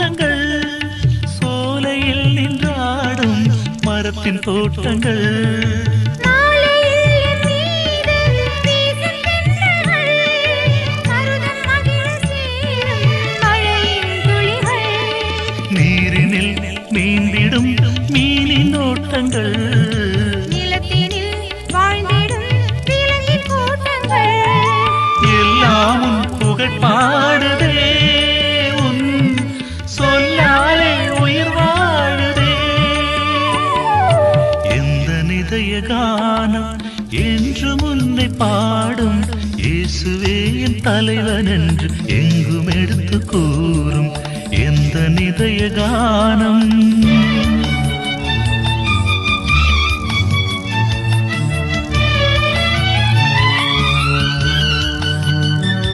தோட்டங்கள் சோலையில் நின்றாடும் மரத்தின் தோட்டங்கள். நீரினில் நீந்திடும் மீனின் ஓட்டங்கள் எல்லாம் புகழ் பாடுதே. இருதய கானம் என்று முன்னை பாடும். இயேசுவே என் தலைவன் என்று எங்கும் எடுத்து கூறும். எந்த நிதய கானம்.